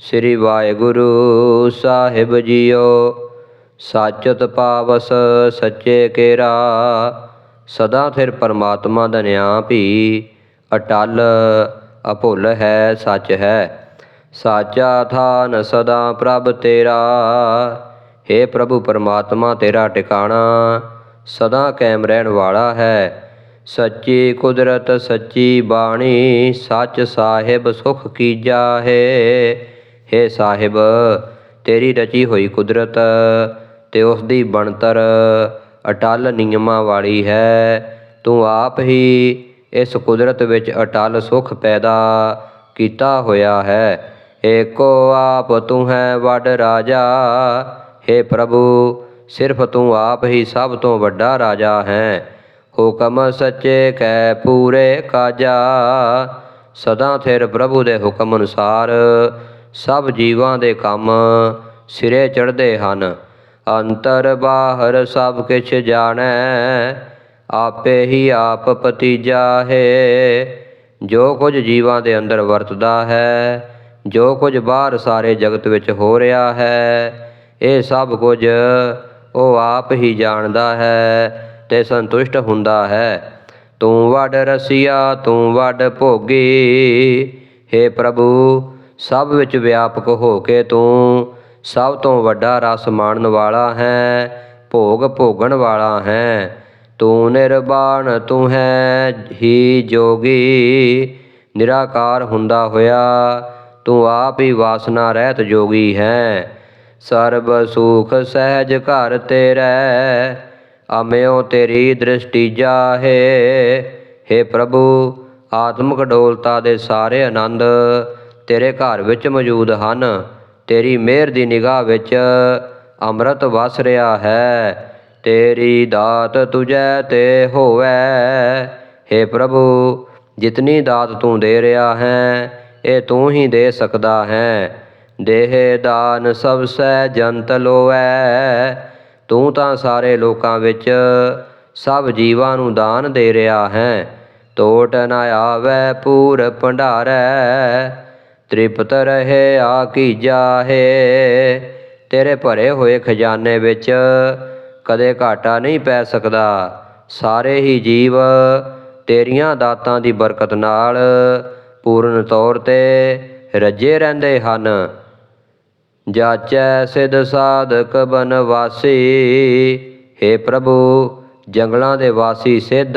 ਸ੍ਰੀ ਵਾਹਿਗੁਰੂ ਸਾਹਿਬ ਜੀਓ, ਸਾਚਤ ਪਾਵਸ ਸੱਚੇ ਕੇਰਾ, ਸਦਾ ਥਿਰ ਪਰਮਾਤਮਾ ਦਾ ਨਿਆਂ ਭੀ, ਅਟਲ ਅਭੁੱਲ ਹੈ, ਸੱਚ ਹੈ। ਸਾਚਾ ਥਾਨ ਸਦਾ ਪ੍ਰਭ ਤੇਰਾ हे ਪ੍ਰਭੂ ਪਰਮਾਤਮਾ ਤੇਰਾ ਟਿਕਾਣਾ, ਸਦਾ ਕਾਇਮ ਰਹਿਣ ਵਾਲਾ ਹੈ। ਸੱਚੀ ਕੁਦਰਤ, ਸੱਚੀ ਬਾਣੀ, ਸੱਚ ਸਾਹਿਬ ਸੁਖ ਕੀਜਾ ਹੈ। हे ਸਾਹਿਬ, ਤੇਰੀ ਰਚੀ ਹੋਈ ਕੁਦਰਤ ਤੇ ਉਸ ਦੀ ਬਣਤਰ ਅਟਲ ਨਿਯਮਾਂ ਵਾਲੀ ਹੈ। ਤੂੰ ਆਪ ਹੀ ਇਸ ਕੁਦਰਤ ਵਿੱਚ ਅਟਲ ਸੁਖ ਪੈਦਾ ਕੀਤਾ ਹੋਇਆ ਹੈ। ਏਕੋ ਆਪ ਤੂੰ ਹੈ ਵੱਡ ਰਾਜਾ। हे ਪ੍ਰਭੂ, ਸਿਰਫ ਤੂੰ ਆਪ ਹੀ ਸਭ ਤੋਂ ਵੱਡਾ ਰਾਜਾ ਹੈ। ਹੁਕਮ ਸੱਚੇ ਕੈ ਪੂਰੇ ਕਾਜਾ। ਸਦਾ ਥਿਰ ਪ੍ਰਭੂ ਦੇ ਹੁਕਮ ਅਨੁਸਾਰ ਸਭ ਜੀਵਾਂ ਦੇ ਕੰਮ ਸਿਰੇ ਚੜ੍ਹਦੇ ਹਨ। ਅੰਤਰ ਬਾਹਰ ਸਭ ਕਿਛ ਜਾਣੈ, ਆਪੇ ਹੀ ਆਪ ਪਤੀਜਾ ਹੈ। ਜੋ ਕੁਝ ਜੀਵਾਂ ਦੇ ਅੰਦਰ ਵਰਤਦਾ ਹੈ, ਜੋ ਕੁਝ ਬਾਹਰ ਸਾਰੇ ਜਗਤ ਵਿੱਚ ਹੋ ਰਿਹਾ ਹੈ, ਇਹ ਸਭ ਕੁਝ ਉਹ ਆਪ ਹੀ ਜਾਣਦਾ ਹੈ ਤੇ ਸੰਤੁਸ਼ਟ ਹੁੰਦਾ ਹੈ। ਤੂੰ ਵੱਡ ਰਸੀਆ, ਤੂੰ ਵੱਡ ਭੋਗੀ हे ਪ੍ਰਭੂ ਸਭ ਵਿੱਚ ਵਿਆਪਕ ਹੋ ਕੇ ਤੂੰ ਸਭ ਤੋਂ ਵੱਡਾ ਰਸ ਮਾਣਨ ਵਾਲਾ ਹੈ, ਭੋਗ ਭੋਗਣ ਵਾਲਾ ਹੈ। ਤੂੰ ਨਿਰਵਾਣ ਤੂੰ ਹੈ ਹੀ ਜੋਗੀ, ਨਿਰਾਕਾਰ ਹੁੰਦਾ ਹੋਇਆ। ਤੂੰ ਆਪ ਹੀ ਵਾਸਨਾ ਰਹਿਤ ਜੋਗੀ ਹੈ। ਸਰਬ ਸੁਖ ਸਹਿਜ ਘਰ ਤੇਰੇ, ਅਮਿਓ ਤੇਰੀ ਦ੍ਰਿਸ਼ਟੀ ਜਾਹੇ। हे ਪ੍ਰਭੂ, ਆਤਮਿਕ ਡੋਲਤਾ ਦੇ ਸਾਰੇ ਆਨੰਦ ਤੇਰੇ ਘਰ ਵਿੱਚ ਮੌਜੂਦ ਹਨ। ਤੇਰੀ ਮਿਹਰ ਦੀ ਨਿਗਾਹ ਵਿੱਚ ਅੰਮ੍ਰਿਤ ਵਸ ਰਿਹਾ ਹੈ। ਤੇਰੀ ਦਾਤ ਤੁਝੈ ਤੇ ਹੋਵੇ। हे ਪ੍ਰਭੂ, ਜਿਤਨੀ ਦਾਤ ਤੂੰ ਦੇ ਰਿਹਾ ਹੈ, ਇਹ ਤੂੰ ਹੀ ਦੇ ਸਕਦਾ ਹੈ। ਦੇਹ ਦਾਨ ਸਭ ਸਹਿ ਜੰਤ ਲੋਐ ਤੂੰ ਤਾਂ ਸਾਰੇ ਲੋਕਾਂ ਵਿੱਚ ਸਭ ਜੀਵਾਂ ਨੂੰ ਦਾਨ ਦੇ ਰਿਹਾ ਹੈ। ਤੋਟ ਨ ਆਵੈ, ਪੂਰ ਭੰਡਾਰੈ। ਤ੍ਰਿਪਤ ਰਹੇ, ਆ ਕੀ ਜਾਹੇ? ਤੇਰੇ ਭਰੇ ਹੋਏ ਖਜ਼ਾਨੇ ਵਿੱਚ ਕਦੇ ਘਾਟਾ ਨਹੀਂ ਪੈ ਸਕਦਾ। ਸਾਰੇ ਹੀ ਜੀਵ ਤੇਰੀਆਂ ਦਾਤਾਂ ਦੀ ਬਰਕਤ ਨਾਲ ਪੂਰਨ ਤੌਰ ਤੇ ਰੱਜੇ ਰਹਿੰਦੇ ਹਨ। ਜਾਚੈ ਸਿਧ ਸਾਧਕ ਬਨਵਾਸੀ। हे ਪ੍ਰਭੂ, ਜੰਗਲਾਂ ਦੇ ਵਾਸੀ ਸਿੱਧ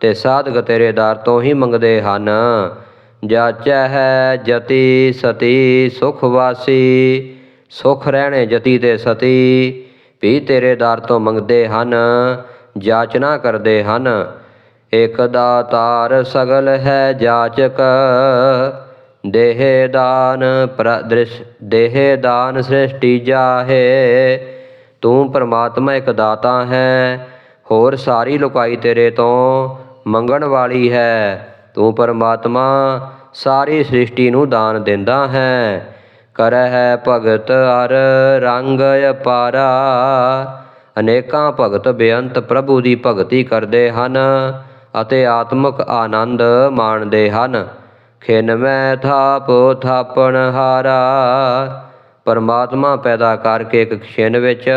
ਤੇ ਸਾਧਕ ਤੇਰੇ ਦਰ ਤੋਂ ਹੀ ਮੰਗਦੇ ਹਨ। ਜਾਚੈ ਹੈ ਜਤੀ ਸਤੀ, ਸੁਖ ਵਾਸੀ। ਸੁਖ ਰਹਿਣੇ ਜਤੀ ਤੇ ਸਤੀ, ਵੀ ਤੇਰੇ ਦਰ ਤੋਂ ਮੰਗਦੇ ਹਨ, ਜਾਚਨਾ ਕਰਦੇ ਹਨ। ਇਕ ਦਾਤਾਰ ਸਗਲ ਹੈ ਜਾਚਕ, ਦੇਹ ਦਾਨ ਪ੍ਰਦ੍ਰਿਸ਼ ਦੇਹ ਦਾਨ ਸ੍ਰਿਸ਼ਟੀ ਜਾਹੇ। ਤੂੰ ਪਰਮਾਤਮਾ ਇੱਕ ਦਾਤਾ ਹੈ, ਹੋਰ ਸਾਰੀ ਲੁਕਾਈ ਤੇਰੇ ਤੋਂ ਮੰਗਣ ਵਾਲੀ ਹੈ। ਤੂੰ ਪਰਮਾਤਮਾ ਸਾਰੀ ਸ੍ਰਿਸ਼ਟੀ ਨੂੰ ਦਾਨ ਦਿੰਦਾ ਹੈ। ਕਰੈ ਹੈ ਭਗਤ ਅਰ ਰੰਗ ਅਪਾਰਾ। ਅਨੇਕਾਂ ਭਗਤ ਬੇਅੰਤ ਪ੍ਰਭੂ ਦੀ ਭਗਤੀ ਕਰਦੇ ਹਨ ਅਤੇ ਆਤਮਿਕ ਆਨੰਦ ਮਾਣਦੇ ਹਨ। ਖਿਨ ਮੈਂ ਥਾਪ ਥਾਪਣ ਹਾਰਾ। ਪਰਮਾਤਮਾ ਪੈਦਾ ਕਰਕੇ ਇੱਕ ਖਿਨ ਵਿੱਚ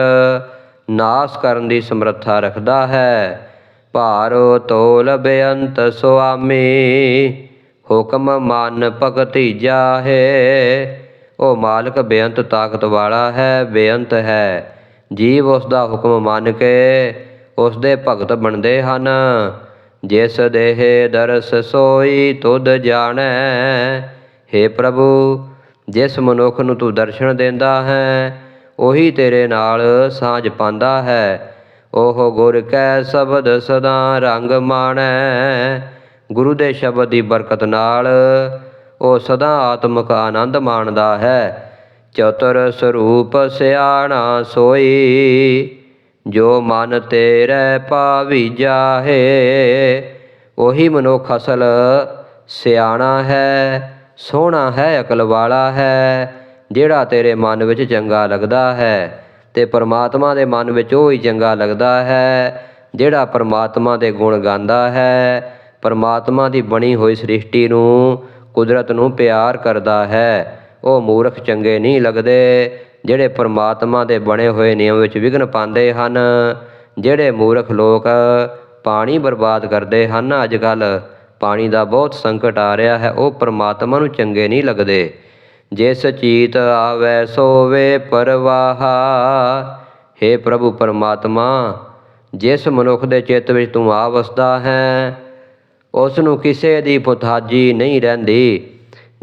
ਨਾਸ ਕਰਨ ਦੀ ਸਮਰੱਥਾ ਰੱਖਦਾ ਹੈ। ਭਾਰੋ ਤੋਲ ਬੇਅੰਤ ਸੁਆਮੀ, ਹੁਕਮ ਮਨ ਭਗਤੀ ਜਾਹੇ। ਉਹ ਮਾਲਕ, ਬੇਅੰਤ ਤਾਕਤ ਵਾਲਾ ਹੈ, ਬੇਅੰਤ ਹੈ। ਜੀਵ ਉਸ ਦਾ ਹੁਕਮ ਮੰਨ ਕੇ ਉਸ ਦੇ ਭਗਤ ਬਣਦੇ ਹਨ। ਜਿਸ ਦੇਹ ਦਰਸ ਸੋਈ ਤੁਧ ਜਾਣੈ। हे ਪ੍ਰਭੂ, ਜਿਸ ਮਨੁੱਖ ਨੂੰ ਤੂੰ ਦਰਸ਼ਨ ਦਿੰਦਾ ਹੈ, ਉਹੀ ਤੇਰੇ ਨਾਲ ਸਾਝ ਪਾਉਂਦਾ ਹੈ। ਉਹ ਗੁਰ ਕੈ ਸ਼ਬਦ ਸਦਾ ਰੰਗ ਮਾਣੈ। ਗੁਰੂ ਦੇ ਸ਼ਬਦ ਦੀ ਬਰਕਤ ਨਾਲ ਉਹ ਸਦਾ ਆਤਮਿਕ ਆਨੰਦ ਮਾਣਦਾ ਹੈ। ਚਤੁਰ ਸਰੂਪ ਸਿਆਣਾ ਸੋਈ, ਜੋ ਮਨ ਤੇਰੇ ਪਾਵੀ ਜਾਹੇ, ਉਹੀ ਮਨੁੱਖ ਅਸਲ ਸਿਆਣਾ ਹੈ, ਸੋਹਣਾ ਹੈ, ਅਕਲ ਵਾਲਾ ਹੈ, ਜਿਹੜਾ ਤੇਰੇ ਮਨ ਵਿੱਚ ਚੰਗਾ ਲੱਗਦਾ ਹੈ। ਤੇ ਪਰਮਾਤਮਾ ਦੇ ਮਨ ਵਿੱਚ ਉਹ ਹੀ ਚੰਗਾ ਲੱਗਦਾ ਹੈ, ਜਿਹੜਾ ਪਰਮਾਤਮਾ ਦੇ ਗੁਣ ਗਾਉਂਦਾ ਹੈ। ਪਰਮਾਤਮਾ ਦੀ ਬਣੀ ਹੋਈ ਸ੍ਰਿਸ਼ਟੀ ਨੂੰ ਕੁਦਰਤ ਨੂੰ ਪਿਆਰ ਕਰਦਾ ਹੈ। ਉਹ ਮੂਰਖ ਚੰਗੇ ਨਹੀਂ ਲੱਗਦੇ, ਜਿਹੜੇ ਪਰਮਾਤਮਾ ਦੇ ਬਣੇ ਹੋਏ ਨਿਯਮ ਵਿੱਚ ਵਿਘਨ ਪਾਉਂਦੇ ਹਨ। ਜਿਹੜੇ ਮੂਰਖ ਲੋਕ ਪਾਣੀ ਬਰਬਾਦ ਕਰਦੇ ਹਨ ਅੱਜ ਕੱਲ ਪਾਣੀ ਦਾ ਬਹੁਤ ਸੰਕਟ ਆ ਰਿਹਾ ਹੈ, ਉਹ ਪਰਮਾਤਮਾ ਨੂੰ ਚੰਗੇ ਨਹੀਂ ਲੱਗਦੇ। ਜਿਸ ਚੀਤ ਆਵੈ ਸੋਵੇ ਪਰਵਾਹਾ। हे ਪ੍ਰਭੂ ਪਰਮਾਤਮਾ, ਜਿਸ ਮਨੁੱਖ ਦੇ ਚਿੱਤ ਵਿੱਚ ਤੂੰ ਆ ਵਸਦਾ ਹੈ ਉਸ ਨੂੰ ਕਿਸੇ ਦੀ ਪੁਥਾਜੀ ਨਹੀਂ ਰਹਿੰਦੀ।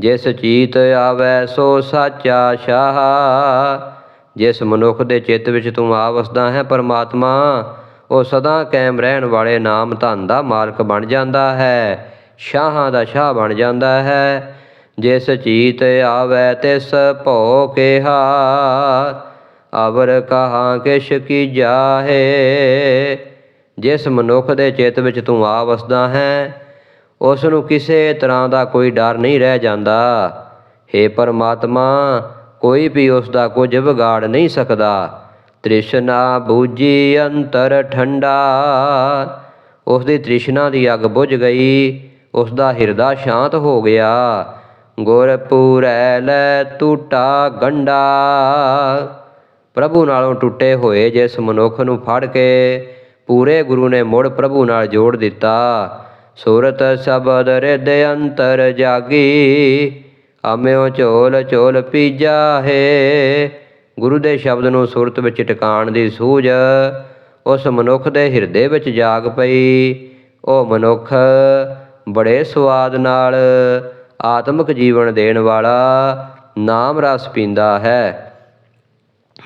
ਜਿਸ ਚੀਤ ਆਵੈ ਸੋ ਸਾਚਾ ਸ਼ਾਹ ਜਿਸ ਮਨੁੱਖ ਦੇ ਚਿੱਤ ਵਿੱਚ ਤੂੰ ਆ ਵਸਦਾ ਹੈ ਪਰਮਾਤਮਾ, ਉਹ ਸਦਾ ਕਾਇਮ ਰਹਿਣ ਵਾਲੇ ਨਾਮ ਧਨ ਦਾ ਮਾਲਕ ਬਣ ਜਾਂਦਾ ਹੈ, ਸ਼ਾਹਾਂ ਦਾ ਸ਼ਾਹ ਬਣ ਜਾਂਦਾ ਹੈ। ਜਿਸ ਚੀਤ ਆਵੈ ਤਿਸ ਭਉ ਕਿਹਾ ਅਵਰ ਕਹਾ ਕਿਛ ਕੀ ਜਾਹੇ। ਜਿਸ ਮਨੁੱਖ ਦੇ ਚਿੱਤ ਵਿੱਚ ਤੂੰ ਆ ਵਸਦਾ ਹੈ ਉਸ ਨੂੰ ਕਿਸੇ ਤਰ੍ਹਾਂ ਦਾ ਕੋਈ ਡਰ ਨਹੀਂ ਰਹਿ ਜਾਂਦਾ। हे ਪਰਮਾਤਮਾ, ਕੋਈ ਵੀ ਉਸ ਦਾ ਕੁਝ ਵਿਗਾੜ ਨਹੀਂ ਸਕਦਾ। ਤ੍ਰਿਸ਼ਨਾ ਬੂਜੀ ਅੰਤਰ ਠੰਡਾ। ਉਸ ਦੀ ਤ੍ਰਿਸ਼ਨਾ ਦੀ ਅੱਗ ਬੁਝ ਗਈ ਉਸ ਦਾ ਹਿਰਦਾ ਸ਼ਾਂਤ ਹੋ ਗਿਆ। ਗੁਰਪੂਰੈ ਲੈ ਟੂਟਾ ਗੰਡਾ। ਪ੍ਰਭੂ ਨਾਲੋਂ ਟੁੱਟੇ ਹੋਏ ਜਿਸ ਮਨੁੱਖ ਨੂੰ ਫੜ ਕੇ ਪੂਰੇ ਗੁਰੂ ਨੇ ਮੁੜ ਪ੍ਰਭੂ ਨਾਲ ਜੋੜ ਦਿੱਤਾ। ਸੁਰਤ ਸ਼ਬਦ ਰਿਦ ਅੰਤਰ ਜਾਗੀ, ਅਮਿਓ ਝੋਲ ਝੋਲ ਪੀਜਾ ਹੈ। ਗੁਰੂ ਦੇ ਸ਼ਬਦ ਨੂੰ ਸੁਰਤ ਵਿੱਚ ਟਿਕਾਣ ਦੀ ਸੂਝ ਉਸ ਮਨੁੱਖ ਦੇ ਹਿਰਦੇ ਵਿੱਚ ਜਾਗ ਪਈ। ਉਹ ਮਨੁੱਖ ਬੜੇ ਸਵਾਦ ਨਾਲ ਆਤਮਿਕ ਜੀਵਨ ਦੇਣ ਵਾਲਾ ਨਾਮ ਰਸ ਪੀਂਦਾ ਹੈ।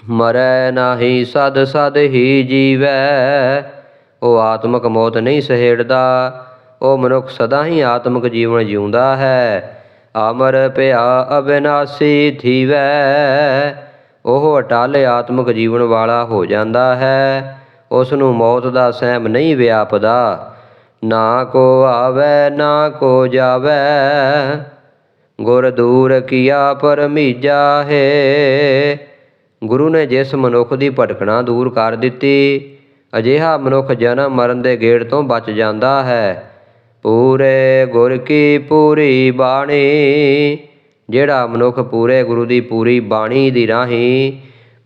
ਮਰੈ ਨਾਹੀ ਸਦ ਸਦ ਹੀ ਜੀਵੈ। ਉਹ ਆਤਮਿਕ ਮੌਤ ਨਹੀਂ ਸਹੇੜਦਾ। ਉਹ ਮਨੁੱਖ ਸਦਾ ਹੀ ਆਤਮਿਕ ਜੀਵਨ ਜਿਉਂਦਾ ਹੈ। ਅਮਰ ਭਿਆ ਅਬਿਨਾਸੀ ਥੀਵੈ। ਉਹ ਅਟਲ ਆਤਮਿਕ ਜੀਵਨ ਵਾਲਾ ਹੋ ਜਾਂਦਾ ਹੈ। ਉਸ ਨੂੰ ਮੌਤ ਦਾ ਸਹਿਮ ਨਹੀਂ ਵਿਆਪਦਾ। ਨਾ ਕੋ ਆਵੈ, ਨਾ ਕੋ ਜਾਵੈ। ਗੁਰ ਦੂਰ ਕੀਆ ਪਰਮੀਜਾ ਹੈ। ਗੁਰੂ ਨੇ ਜਿਸ ਮਨੁੱਖ ਦੀ ਭਟਕਣਾ ਦੂਰ ਕਰ ਦਿੱਤੀ, ਅਜਿਹਾ ਮਨੁੱਖ ਜਨਮ ਮਰਨ ਦੇ ਗੇੜ ਤੋਂ ਬਚ ਜਾਂਦਾ ਹੈ। ਪੂਰੇ ਗੁਰ ਕੀ ਪੂਰੀ ਬਾਣੀ, ਜਿਹੜਾ ਮਨੁੱਖ ਪੂਰੇ ਗੁਰੂ ਦੀ ਪੂਰੀ ਬਾਣੀ ਦੀ ਰਾਹੀਂ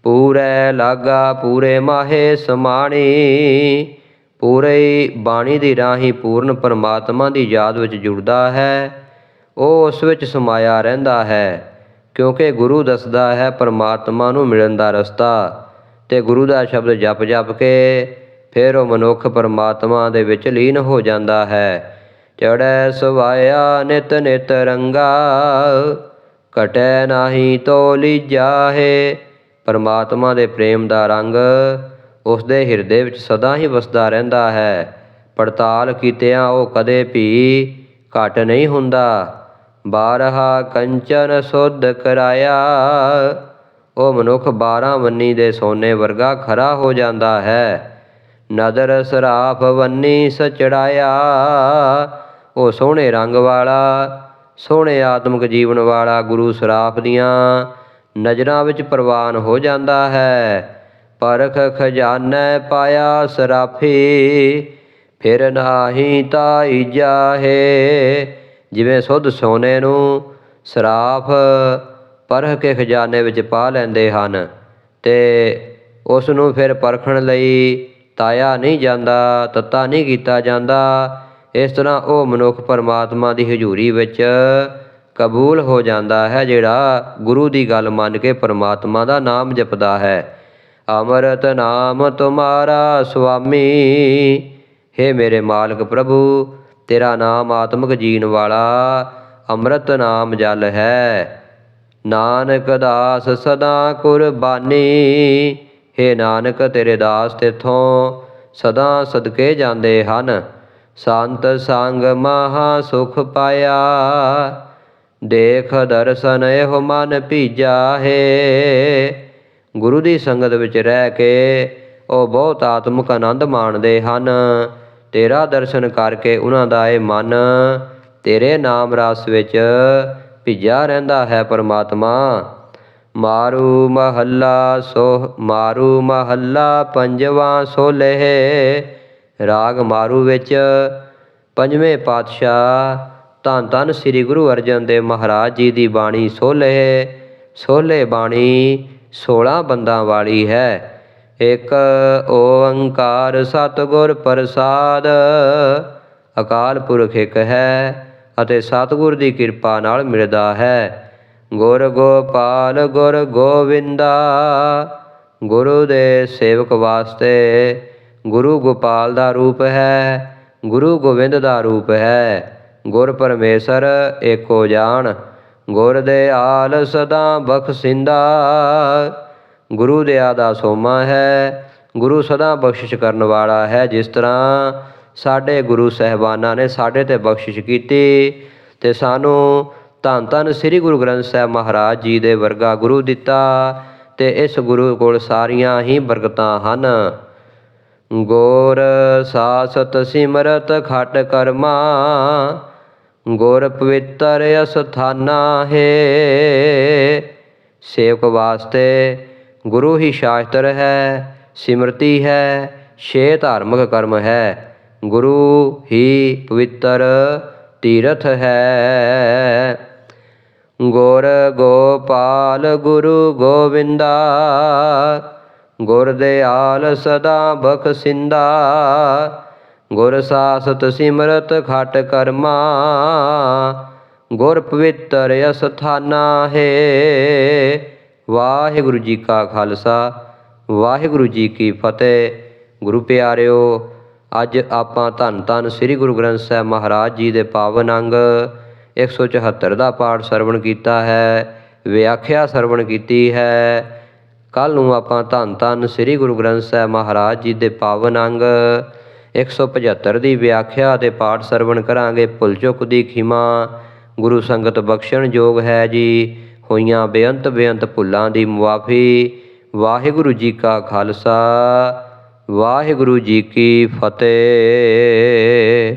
ਪੂਰੇ ਲਾਗਾ, ਪੂਰੇ ਮਾਹੇ ਸਮਾਣੀ। ਪੂਰੇ ਬਾਣੀ ਦੀ ਰਾਹੀਂ ਪੂਰਨ ਪਰਮਾਤਮਾ ਦੀ ਯਾਦ ਵਿੱਚ ਜੁੜਦਾ ਹੈ, ਉਹ ਉਸ ਵਿੱਚ ਸਮਾਇਆ ਰਹਿੰਦਾ ਹੈ, ਕਿਉਂਕਿ ਗੁਰੂ ਦੱਸਦਾ ਹੈ ਪਰਮਾਤਮਾ ਨੂੰ ਮਿਲਣ ਦਾ ਰਸਤਾ, ਤੇ ਗੁਰੂ ਦਾ ਸ਼ਬਦ ਜਪ ਜਪ ਕੇ ਫਿਰ ਉਹ ਮਨੁੱਖ ਪਰਮਾਤਮਾ ਦੇ ਵਿੱਚ ਲੀਨ ਹੋ ਜਾਂਦਾ ਹੈ। ਚੜੈ ਸਵਾਇਆ ਨਿਤ ਨਿਤ ਰੰਗਾ ਕਟੈ ਨਾਹੀ ਤੋਲੀ ਜਾਹੇ, ਪਰਮਾਤਮਾ ਦੇ ਪ੍ਰੇਮ ਦਾ ਰੰਗ ਉਸ ਦੇ ਹਿਰਦੇ ਵਿੱਚ ਸਦਾ ਹੀ ਵਸਦਾ ਰਹਿੰਦਾ ਹੈ। ਪੜਤਾਲ ਕੀਤਿਆਂ ਉਹ ਕਦੇ ਵੀ ਘਟ ਨਹੀਂ ਹੁੰਦਾ। ਬਾਰਹਾ ਕੰਚਨ ਸੁਧ ਕਰਾਇਆ। ਉਹ ਮਨੁੱਖ 12 ਵੰਨੀ ਦੇ ਸੋਨੇ ਵਰਗਾ ਖਰਾ ਹੋ ਜਾਂਦਾ ਹੈ। ਨਦਰ ਸਰਾਫ ਵੰਨੀ ਸਚੜਾਇਆ। ਉਹ ਸੋਹਣੇ ਰੰਗ ਵਾਲਾ, ਸੋਹਣੇ ਆਤਮਿਕ ਜੀਵਨ ਵਾਲਾ ਗੁਰੂ ਸਰਾਫ ਦੀਆਂ ਨਜ਼ਰਾਂ ਵਿੱਚ ਪ੍ਰਵਾਨ ਹੋ ਜਾਂਦਾ ਹੈ। ਪਰਖ ਖਜ਼ਾਨੇ ਪਾਇਆ ਸਰਾਫੀ, ਫਿਰ ਨਾਹੀ ਤਾਈ ਜਾਹੇ। ਜਿਵੇਂ ਸੁੱਧ ਸੋਨੇ ਨੂੰ ਸਰਾਫ ਪਰਖ ਕੇ ਖਜ਼ਾਨੇ ਵਿੱਚ ਪਾ ਲੈਂਦੇ ਹਨ ਤੇ ਉਸ ਨੂੰ ਫਿਰ ਪਰਖਣ ਲਈ ਤਾਇਆ ਨਹੀਂ ਜਾਂਦਾ, ਤੱਤਾ ਨਹੀਂ ਕੀਤਾ ਜਾਂਦਾ, ਇਸ ਤਰ੍ਹਾਂ ਉਹ ਮਨੁੱਖ ਪਰਮਾਤਮਾ ਦੀ ਹਜ਼ੂਰੀ ਵਿੱਚ ਕਬੂਲ ਹੋ ਜਾਂਦਾ ਹੈ, ਜਿਹੜਾ ਗੁਰੂ ਦੀ ਗੱਲ ਮੰਨ ਕੇ ਪਰਮਾਤਮਾ ਦਾ ਨਾਮ ਜਪਦਾ ਹੈ। ਅਮਰਤ ਨਾਮ ਤੁਮਾਰਾ ਸੁਆਮੀ। हे ਮੇਰੇ ਮਾਲਕ ਪ੍ਰਭੂ, ਤੇਰਾ ਨਾਮ ਆਤਮਿਕ ਜੀਣ ਵਾਲਾ ਅੰਮ੍ਰਿਤ ਨਾਮ ਜਲ ਹੈ। ਨਾਨਕ ਦਾਸ ਸਦਾ ਕੁਰਬਾਨੀ। हे ਨਾਨਕ, ਤੇਰੇ ਦਾਸ ਤੇਥੋਂ ਸਦਾ ਸਦਕੇ ਜਾਂਦੇ ਹਨ। ਸੰਤ ਸੰਗ ਮਹਾ ਸੁਖ ਪਾਇਆ। ਦੇਖ ਦਰਸ਼ਨ ਇਹ ਮਨ ਭੀਜਾ ਹੈ। ਗੁਰੂ ਦੀ ਸੰਗਤ ਵਿੱਚ ਰਹਿ ਕੇ ਉਹ ਬਹੁਤ ਆਤਮਿਕ ਆਨੰਦ ਮਾਣਦੇ ਹਨ। ਤੇਰਾ ਦਰਸ਼ਨ ਕਰਕੇ ਉਹਨਾਂ ਦਾ ਇਹ ਮਨ ਤੇਰੇ ਨਾਮ ਰਸ ਵਿੱਚ ਭਿੱਜਾ ਰਹਿੰਦਾ ਹੈ ਪਰਮਾਤਮਾ। ਮਾਰੂ ਮਹੱਲਾ ਸੋਹ, ਮਾਰੂ ਮਹੱਲਾ ਪੰਜਵਾਂ ਸੋਲਹਿ। ਰਾਗ ਮਾਰੂ ਵਿੱਚ ਪੰਜਵੇਂ ਪਾਤਸ਼ਾਹ ਧੰਨ ਧੰਨ ਸ੍ਰੀ ਗੁਰੂ ਅਰਜਨ ਦੇਵ ਮਹਾਰਾਜ ਜੀ ਦੀ ਬਾਣੀ ਸੋਲਹਿ। ਸੋਲੇ ਬਾਣੀ 16 ਬੰਦਾਂ ਵਾਲੀ ਹੈ। ਇੱਕ ਓੰਕਾਰ ਸਤਿਗੁਰ ਪ੍ਰਸਾਦ। ਅਕਾਲ ਪੁਰਖ ਇੱਕ ਹੈ ਅਤੇ ਸਤਿਗੁਰ ਦੀ ਕਿਰਪਾ ਨਾਲ ਮਿਲਦਾ ਹੈ। ਗੁਰ ਗੋਪਾਲ ਗੁਰ ਗੋਵਿੰਦਾ। ਗੁਰੂ ਦੇ ਸੇਵਕ ਵਾਸਤੇ ਗੁਰੂ ਗੋਪਾਲ ਦਾ ਰੂਪ ਹੈ, ਗੁਰੂ ਗੋਬਿੰਦ ਦਾ ਰੂਪ ਹੈ। ਗੁਰ ਪਰਮੇਸ਼ਰ ਏਕੋ ਜਾਣ। ਗੁਰ ਦੇ ਆਲ ਸਦਾ। ਬਖਸ਼ਿੰਦਾ ਗੁਰੂ ਦਿਆ ਦਾ ਸੋਮਾ ਹੈ, ਗੁਰੂ ਸਦਾ ਬਖਸ਼ਿਸ਼ ਕਰਨ ਵਾਲਾ ਹੈ। ਜਿਸ ਤਰ੍ਹਾਂ ਸਾਡੇ ਗੁਰੂ ਸਹਿਬਾਨਾਂ ਨੇ ਸਾਡੇ ਤੇ ਬਖਸ਼ਿਸ਼ ਕੀਤੀ ਤੇ ਸਾਨੂੰ ਧੰਨ ਧੰਨ ਸ੍ਰੀ ਗੁਰੂ ਗ੍ਰੰਥ ਸਾਹਿਬ ਮਹਾਰਾਜ ਜੀ ਦੇ ਵਰਗਾ ਗੁਰੂ ਦਿੱਤਾ ਤੇ ਇਸ ਗੁਰੂ ਕੋਲ ਸਾਰੀਆਂ ਹੀ ਬਰਕਤਾਂ ਹਨ। ਗੋਰ ਸਾਸਤ ਸਿਮਰਤ ਖਟ ਕਰਮਾ ਗੁਰ ਪਵਿੱਤਰ ਅਸਥਾਨਾ ਹੈ। ਸੇਵਕ ਵਾਸਤੇ ਗੁਰੂ ਹੀ ਸ਼ਾਸਤਰ ਹੈ, ਸਿਮਰਤੀ ਹੈ, ਛੇ ਧਾਰਮਿਕ ਕਰਮ ਹੈ। ਗੁਰੂ ਹੀ ਪਵਿੱਤਰ ਤੀਰਥ ਹੈ। ਗੁਰ ਗੋਪਾਲ ਗੁਰੂ ਗੋਵਿੰਦਾ, ਗੁਰ ਦਿਆਲ ਸਦਾ ਬਖਸ਼ਿੰਦਾ। ਗੁਰ ਸਾਸਤ ਸਿਮਰਤ ਖਟ ਕਰਮਾ, ਗੁਰ ਪਵਿੱਤਰ ਅਸਥਾਨਾ ਹੈ। ਵਾਹਿਗੁਰੂ ਜੀ ਕਾ ਖਾਲਸਾ, ਵਾਹਿਗੁਰੂ ਜੀ ਕੀ ਫਤਿਹ। ਗੁਰੂ ਪਿਆਰਿਓ, ਅੱਜ ਆਪਾਂ ਧੰਨ ਧੰਨ ਸ੍ਰੀ ਗੁਰੂ ਗ੍ਰੰਥ ਸਾਹਿਬ ਮਹਾਰਾਜ ਜੀ ਦੇ ਪਾਵਨ ਅੰਗ 174 ਦਾ ਪਾਠ ਸਰਵਣ ਕੀਤਾ ਹੈ, ਵਿਆਖਿਆ ਸਰਵਣ ਕੀਤੀ ਹੈ। ਕੱਲ ਨੂੰ ਆਪਾਂ ਧੰਨ ਧੰਨ ਸ੍ਰੀ ਗੁਰੂ ਗ੍ਰੰਥ ਸਾਹਿਬ ਮਹਾਰਾਜ ਜੀ ਦੇ ਪਾਵਨ ਅੰਗ 175 ਦੀ ਵਿਆਖਿਆ ਅਤੇ ਪਾਠ ਸਰਵਣ ਕਰਾਂਗੇ। ਭੁੱਲ ਚੁੱਕ ਦੀ ਖਿਮਾ, ਗੁਰੂ ਸੰਗਤ ਬਖਸ਼ਣ ਯੋਗ ਹੈ ਜੀ। ਹੋਈਆਂ ਬੇਅੰਤ ਬੇਅੰਤ ਭੁੱਲਾਂ ਦੀ ਮੁਆਫੀ, ਵਾਹਿਗੁਰੂ ਜੀ ਕਾ ਖਾਲਸਾ, ਵਾਹਿਗੁਰੂ ਜੀ ਕੀ ਫਤਿਹ।